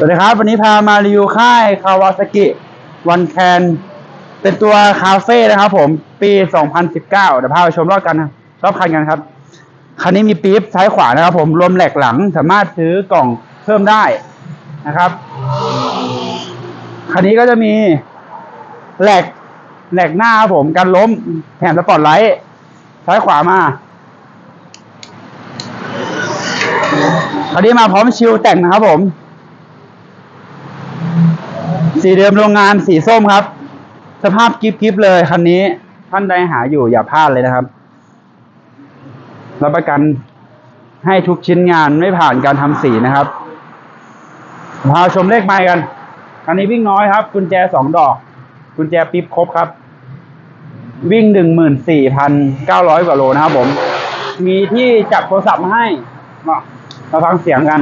สวัสดีครับ วันนี้พามารีวิวค่ายคาวาซากิวันแคนเป็นตัวคาเฟ่นะครับผม ปี 2019 เดี๋ยวพาไปชมรอบกันนะรอบคันกันครับ คันนี้มีปี๊บซ้ายขวานะครับผมรวมแหลกหลังสามารถซื้อกล่องเพิ่มได้นะครับ คันนี้ก็จะมีแหลกแหลกหน้าครับผมกันล้มแถมสปอตไลท์ซ้ายขวามาคันนี้มาพร้อมชิลแต่งนะครับผม สีเดิมโรงงานสีส้มครับ สภาพกิฟกิฟเลยคันนี้ ท่านใดหาอยู่อย่าพลาดเลยนะครับรับประกันให้ทุกชิ้นงานไม่ผ่านการทำสีนะครับพาชมเลขไมล์กันคันนี้วิ่งน้อยครับ กุญแจสองดอก กุญแจปิ๊บครบครับ วิ่งหนึ่งหมื่นสี่พันเก้าร้อยกว่าโลนะครับผม มีที่จับโทรศัพท์มาให้มามาฟังเสียงกัน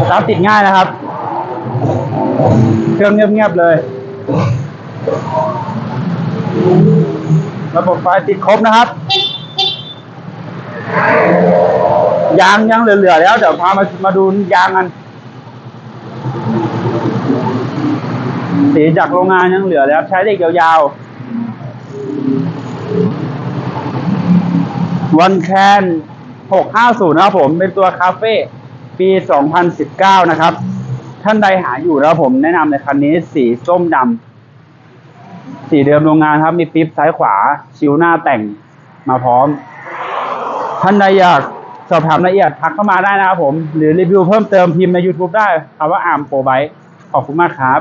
สตาร์ทติดง่ายนะครับ เครื่องเงียบๆเลย ระบบไฟติดครบนะครับ ยางยังเหลือๆแล้วเดี๋ยวพามามาดูยางกัน สีจากโรงงานยังเหลือแล้ว ใช้ได้ยาวๆวันแคน650 นะครับผม เป็นตัวคาเฟ่ปี 2019 นะครับ ท่านใดหาอยู่นะครับผมแนะนำในคันนี้สีส้มดำสีเดิมโรงงานครับมีปิ๊บซ้ายขวา ชิวหน้าแต่งมาพร้อม ท่านใดอยากสอบถามรายละเอียดทักเข้ามาได้นะครับผม หรือรีวิวเพิ่มเติมพิมพ์ใน YouTube ได้คำว่าอาร์มโปรไบขอบคุณมากครับ